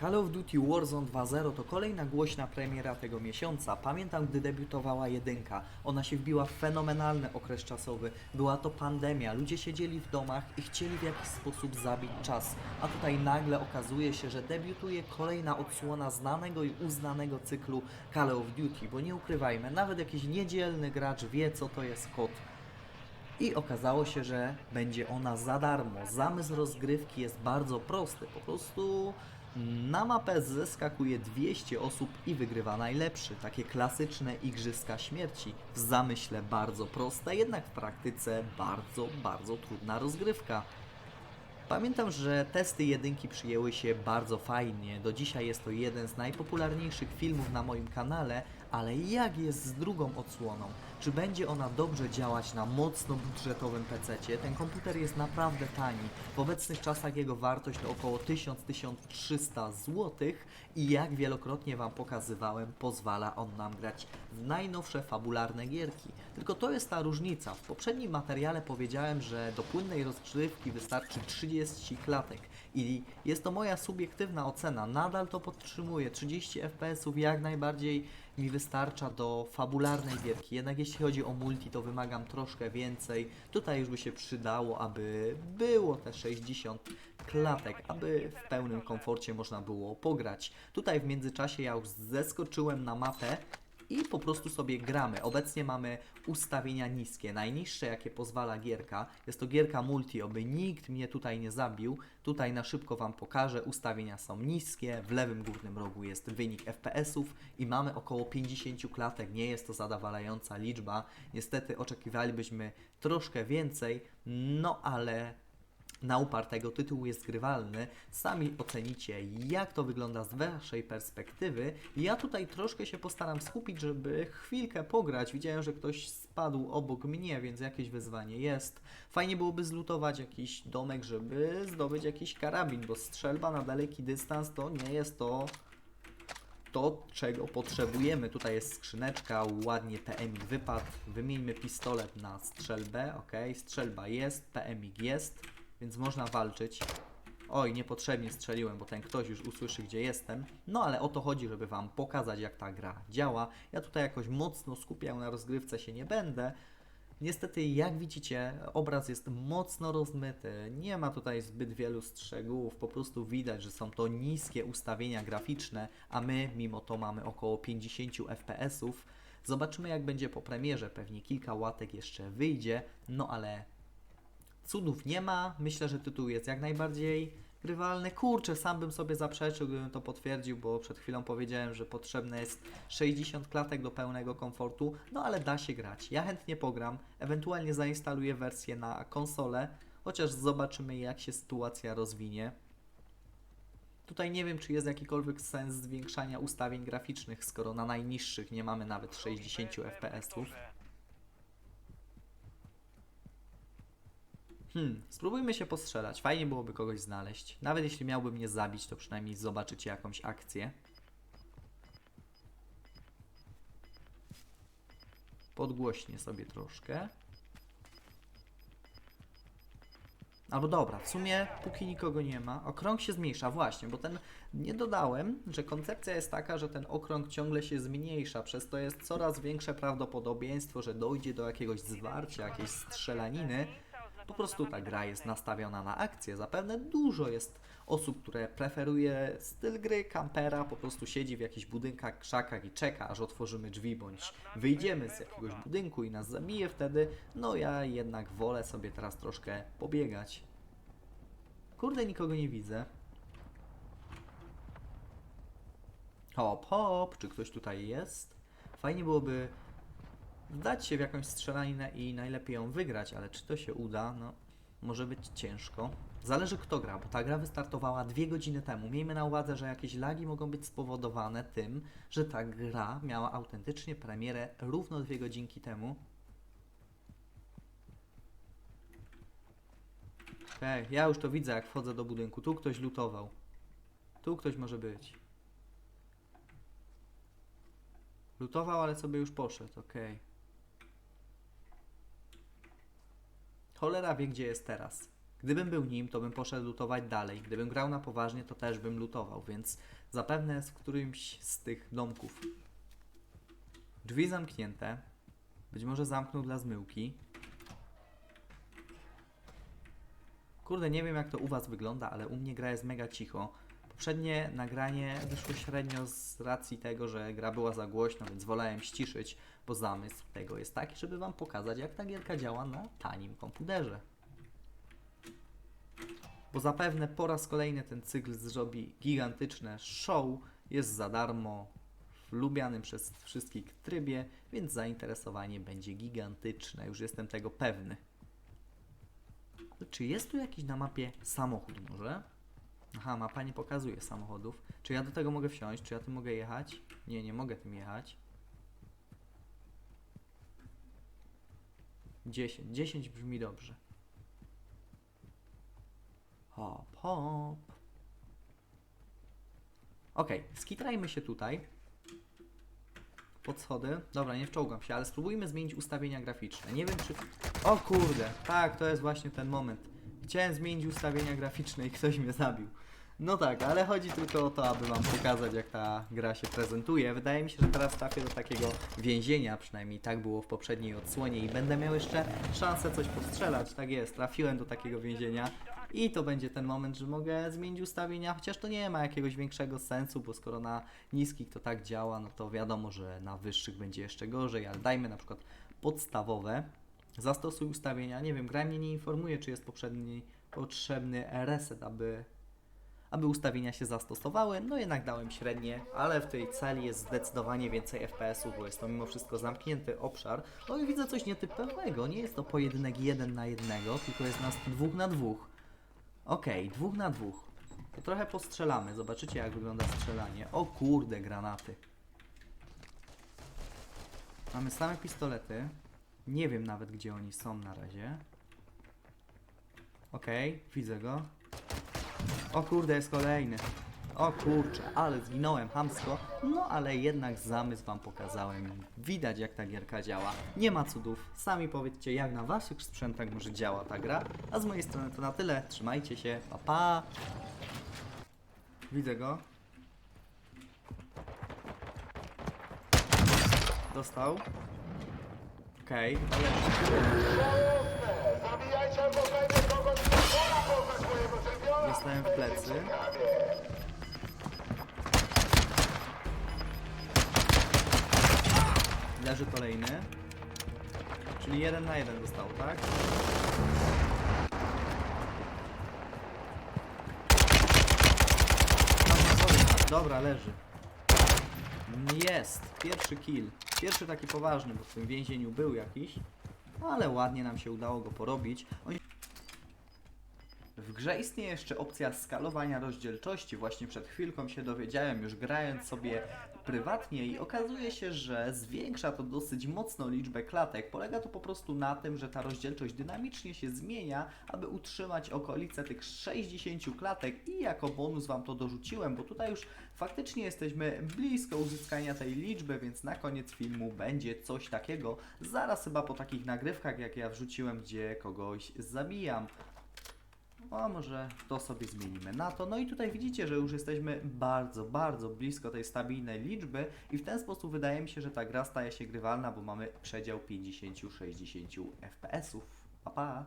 Call of Duty Warzone 2.0 to kolejna głośna premiera tego miesiąca. Pamiętam, gdy debiutowała jedynka. Ona się wbiła w fenomenalny okres czasowy. Była to pandemia, ludzie siedzieli w domach i chcieli w jakiś sposób zabić czas. A tutaj nagle okazuje się, że debiutuje kolejna odsłona znanego i uznanego cyklu Call of Duty, bo nie ukrywajmy, nawet jakiś niedzielny gracz wie, co to jest kod. I okazało się, że będzie ona za darmo. Zamysł rozgrywki jest bardzo prosty. Po prostu na mapę zeskakuje 200 osób i wygrywa najlepszy. Takie klasyczne igrzyska śmierci. W zamyśle bardzo proste, jednak w praktyce bardzo, bardzo trudna rozgrywka. Pamiętam, że testy jedynki przyjęły się bardzo fajnie. Do dzisiaj jest to jeden z najpopularniejszych filmów na moim kanale, ale jak jest z drugą odsłoną? Czy będzie ona dobrze działać na mocno budżetowym PC? Ten komputer jest naprawdę tani. W obecnych czasach jego wartość to około 1000-1300 zł i jak wielokrotnie Wam pokazywałem, pozwala on nam grać w najnowsze fabularne gierki. Tylko to jest ta różnica. W poprzednim materiale powiedziałem, że do płynnej rozgrzewki wystarczy 30 klatek i jest to moja subiektywna ocena. Nadal to podtrzymuję. 30 FPS-ów jak najbardziej mi wystarcza do fabularnej gierki. Jednak jeśli chodzi o multi, to wymagam troszkę więcej. Tutaj już by się przydało, aby było te 60 klatek, aby w pełnym komforcie można było pograć. Tutaj w międzyczasie ja już zeskoczyłem na mapę i po prostu sobie gramy. Obecnie mamy ustawienia niskie, najniższe jakie pozwala gierka. Jest to gierka multi, oby nikt mnie tutaj nie zabił. Tutaj na szybko Wam pokażę, ustawienia są niskie, w lewym górnym rogu jest wynik FPS-ów i mamy około 50 klatek, nie jest to zadowalająca liczba. Niestety oczekiwalibyśmy troszkę więcej, no ale na upartego tytuł jest grywalny. Sami ocenicie, jak to wygląda z waszej perspektywy. Ja tutaj troszkę się postaram skupić, żeby chwilkę pograć. Widziałem, że ktoś spadł obok mnie, więc jakieś wyzwanie jest. Fajnie byłoby zlutować jakiś domek, żeby zdobyć jakiś karabin, bo strzelba na daleki dystans to nie jest to to, czego potrzebujemy. Tutaj jest skrzyneczka, ładnie PMik wypadł. Wymieńmy pistolet na strzelbę, ok. Strzelba jest, PMik jest, więc można walczyć. Oj, niepotrzebnie strzeliłem, bo ten ktoś już usłyszy, gdzie jestem. No ale o to chodzi, żeby Wam pokazać, jak ta gra działa. Ja tutaj jakoś mocno skupiał na rozgrywce się nie będę. Niestety, jak widzicie, obraz jest mocno rozmyty. Nie ma tutaj zbyt wielu strzegółów. Po prostu widać, że są to niskie ustawienia graficzne, a my mimo to mamy około 50 FPS-ów. Zobaczymy, jak będzie po premierze. Pewnie kilka łatek jeszcze wyjdzie, no ale cudów nie ma. Myślę, że tytuł jest jak najbardziej grywalny. Kurczę, sam bym sobie zaprzeczył, gdybym to potwierdził, bo przed chwilą powiedziałem, że potrzebne jest 60 klatek do pełnego komfortu, no ale da się grać. Ja chętnie pogram, ewentualnie zainstaluję wersję na konsolę, chociaż zobaczymy jak się sytuacja rozwinie. Tutaj nie wiem, czy jest jakikolwiek sens zwiększania ustawień graficznych, skoro na najniższych nie mamy nawet 60 FPS-ów. Hmm, spróbujmy się postrzelać. Fajnie byłoby kogoś znaleźć. Nawet jeśli miałby mnie zabić, to przynajmniej zobaczycie jakąś akcję. Podgłośnie sobie troszkę. Albo dobra, w sumie póki nikogo nie ma, okrąg się zmniejsza, właśnie, bo ten nie dodałem, że koncepcja jest taka, że ten okrąg ciągle się zmniejsza, przez to jest coraz większe prawdopodobieństwo, że dojdzie do jakiegoś zwarcia, jakiejś strzelaniny. Po prostu ta gra jest nastawiona na akcję. Zapewne dużo jest osób, które preferuje styl gry kampera, po prostu siedzi w jakichś budynkach, krzakach i czeka, aż otworzymy drzwi, bądź wyjdziemy z jakiegoś budynku i nas zabije wtedy. No ja jednak wolę sobie teraz troszkę pobiegać. Kurde, nikogo nie widzę. Hop, hop, czy ktoś tutaj jest? Fajnie byłoby wdać się w jakąś strzelaninę i najlepiej ją wygrać, ale czy to się uda? No, może być ciężko. Zależy kto gra, bo ta gra wystartowała dwie godziny temu. Miejmy na uwadze, że jakieś lagi mogą być spowodowane tym, że ta gra miała autentycznie premierę równo dwie godzinki temu. Okej, ja już to widzę, jak wchodzę do budynku. Tu ktoś lutował. Tu ktoś może być. Lutował, ale sobie już poszedł, okej. Cholera wie, gdzie jest teraz. Gdybym był nim, to bym poszedł lutować dalej. Gdybym grał na poważnie, to też bym lutował, więc zapewne jest w którymś z tych domków. Drzwi zamknięte. Być może zamknął dla zmyłki. Kurde, nie wiem jak to u Was wygląda, ale u mnie gra jest mega cicho. Poprzednie nagranie wyszło średnio z racji tego, że gra była za głośna, więc wolałem ściszyć, bo zamysł tego jest taki, żeby Wam pokazać, jak ta gierka działa na tanim komputerze. Bo zapewne po raz kolejny ten cykl zrobi gigantyczne show, jest za darmo, w lubianym przez wszystkich trybie, więc zainteresowanie będzie gigantyczne, już jestem tego pewny. Czy jest tu jakiś na mapie samochód może? Aha, mapa nie pokazuje samochodów. Czy ja do tego mogę wsiąść? Czy ja tym mogę jechać? Nie, nie mogę tym jechać. 10. 10 brzmi dobrze. Hop, hop. Okej, skitrajmy się tutaj. Pod schody. Dobra, nie wczołgam się, ale spróbujmy zmienić ustawienia graficzne. Nie wiem czy... O kurde, tak, to jest właśnie ten moment. Chciałem zmienić ustawienia graficzne i ktoś mnie zabił. No tak, ale chodzi tylko o to, aby Wam pokazać, jak ta gra się prezentuje. Wydaje mi się, że teraz trafię do takiego więzienia, przynajmniej tak było w poprzedniej odsłonie i będę miał jeszcze szansę coś postrzelać. Tak jest, trafiłem do takiego więzienia i to będzie ten moment, że mogę zmienić ustawienia, chociaż to nie ma jakiegoś większego sensu, bo skoro na niskich to tak działa, no to wiadomo, że na wyższych będzie jeszcze gorzej, ale dajmy na przykład podstawowe. Zastosuj ustawienia. Nie wiem, gra mnie nie informuje, czy jest poprzedni, potrzebny reset, aby aby ustawienia się zastosowały, no jednak dałem średnie, ale w tej celi jest zdecydowanie więcej FPS-ów, bo jest to mimo wszystko zamknięty obszar. No i widzę coś nietypowego, nie jest to pojedynek jeden na jednego, tylko jest nas dwóch na dwóch. Okej, dwóch na dwóch. To trochę postrzelamy, zobaczycie jak wygląda strzelanie. O kurde, granaty. Mamy same pistolety. Nie wiem nawet gdzie oni są na razie. Okej, widzę go. O kurde, jest kolejny. O kurczę, ale zginąłem hamsko. No ale jednak zamysł wam pokazałem. Widać jak ta gierka działa. Nie ma cudów. Sami powiedzcie jak na waszych sprzętach może działa ta gra. A z mojej strony to na tyle. Trzymajcie się. Pa pa. Widzę go. Dostał. Okej, ale Zabijajcie albo dostałem w plecy. Leży kolejny. Czyli jeden na jeden został, tak? Dobra, leży. Jest! Pierwszy kill. Pierwszy taki poważny, bo w tym więzieniu był jakiś. Ale ładnie nam się udało go porobić. W grze istnieje jeszcze opcja skalowania rozdzielczości. Właśnie przed chwilką się dowiedziałem, już grając sobie prywatnie i okazuje się, że zwiększa to dosyć mocno liczbę klatek. Polega to po prostu na tym, że ta rozdzielczość dynamicznie się zmienia, aby utrzymać okolice tych 60 klatek i jako bonus Wam to dorzuciłem, bo tutaj już faktycznie jesteśmy blisko uzyskania tej liczby, więc na koniec filmu będzie coś takiego. Zaraz chyba po takich nagrywkach, jak ja wrzuciłem, gdzie kogoś zabijam. O, może to sobie zmienimy na to. No i tutaj widzicie, że już jesteśmy bardzo, bardzo blisko tej stabilnej liczby i w ten sposób wydaje mi się, że ta gra staje się grywalna, bo mamy przedział 50-60 FPS-ów. Pa, pa!